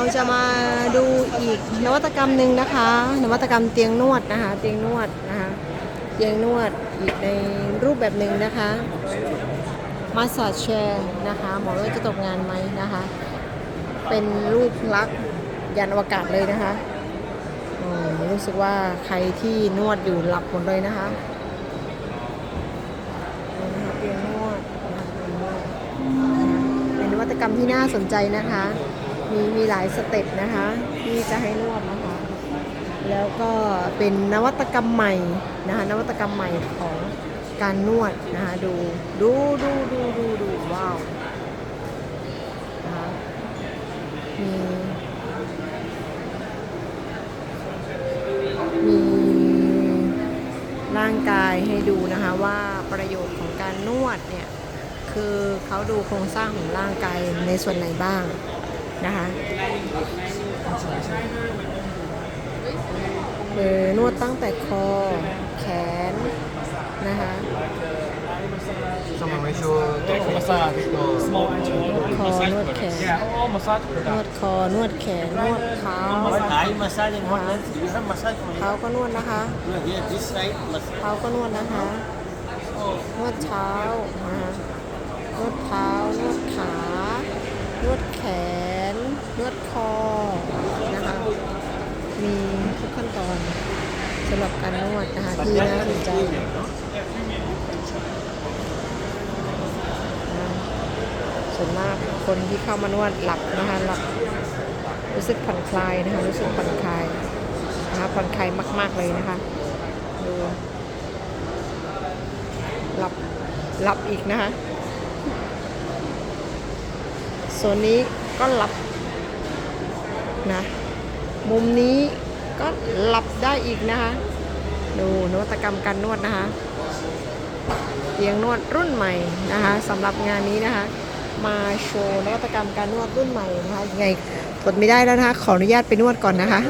เราจะมาดูอีกนวัตกรรมหนึ่งนะคะ นวัตกรรมเตียงนวดนะคะ เตียงนวดนะคะ เตียงนวดอีกในรูปแบบหนึ่งนะคะมาสาแชร์นะคะหมอว่าจะตกงานไหมนะคะ เป็นรูปลักษณ์ยันอวกาศเลยนะคะอืมรู้สึกว่าใครที่นวดอยู่หลับหมดเลยนะคะนี่นะคะเตียนวดนะคะเตียงนวดเป็นนวัตกรรมที่น่าสนใจนะคะ มีมีหลายสเต็ปนะคะ ที่จะให้นวดนะคะ แล้วก็เป็นนวัตกรรมใหม่นะคะนวัตกรรมใหม่ของการนวดนะคะดูดูดูดูดูดูว้าวนะคะมีมีร่างกายให้ดูนะคะว่าประโยชน์ของการนวดเนี่ยคือเขาดูโครงสร้างของร่างกายในส่วนไหนบ้าง นะคะคือนวดตั้งแต่คอ แขน นะคะ Someone make sure to massage small นวดคอนวดแขน Yeah, all massage นวดคอนวดแขน นวดเท้า Eye massage and what else? Do you have massage for เท้าก็นวดนะคะ you? Here, this side massage. เท้าก็นวดนะคะ นวดเท้านะคะนวดเท้านวดขานวดแขน นวดคอนะคะมีทุกขั้นตอนสำหรับการนวดนะคะที่น่าสนใจส่วนมากคนที่เข้ามานวดหลับนะคะหลับรู้สึกผ่อนคลายนะคะรู้สึกผ่อนคลายนะคะผ่อนคลายมาก ๆ เลยนะคะดูหลับหลับอีกนะคะโซนนี้ก็หลับ นะ มุมนี้ก็หลับได้อีกนะคะ ดูนวัตกรรมการนวดนะคะเตียงนวดรุ่นใหม่นะคะสำหรับงานนี้นะคะ มาโชว์นวัตกรรมการนวดรุ่นใหม่นะคะยังไงกดไม่ได้แล้วนะคะขออนุญาตไปนวดก่อนนะคะ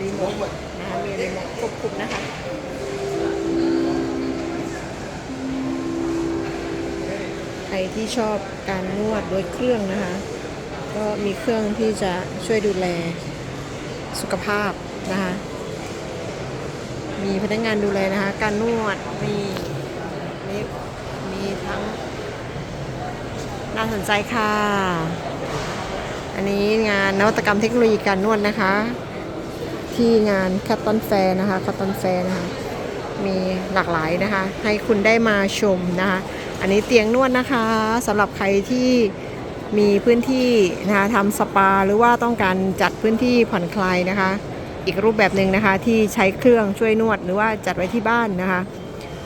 รีโมทนะคะมีรีโมทควบคุมนะคะใครที่ชอบการนวดโดยเครื่องนะคะ ก็มีเครื่องที่จะช่วยดูแลสุขภาพนะคะ มีพนักงานดูแลนะคะ การนวดมีมีมีทั้งน่าสนใจค่ะ อันนี้งานนวัตกรรมเทคโนโลยีการนวดนะคะ ที่งานคัตตอนแฟร์นะคะคัตตอนแฟร์นะคะ มีหลากหลายนะคะ ให้คุณได้มาชมนะคะ อันนี้เตียงนวดนะคะสำหรับใครที่ มีพื้นที่นะคะทำสปาหรือว่าต้องการจัดพื้นที่ผ่อนคลายนะคะ อีกรูปแบบหนึ่งนะคะที่ใช้เครื่องช่วยนวดหรือว่าจัดไว้ที่บ้านนะคะ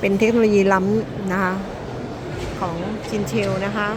เป็นเทคโนโลยีล้ำนะคะของจินเชลนะคะ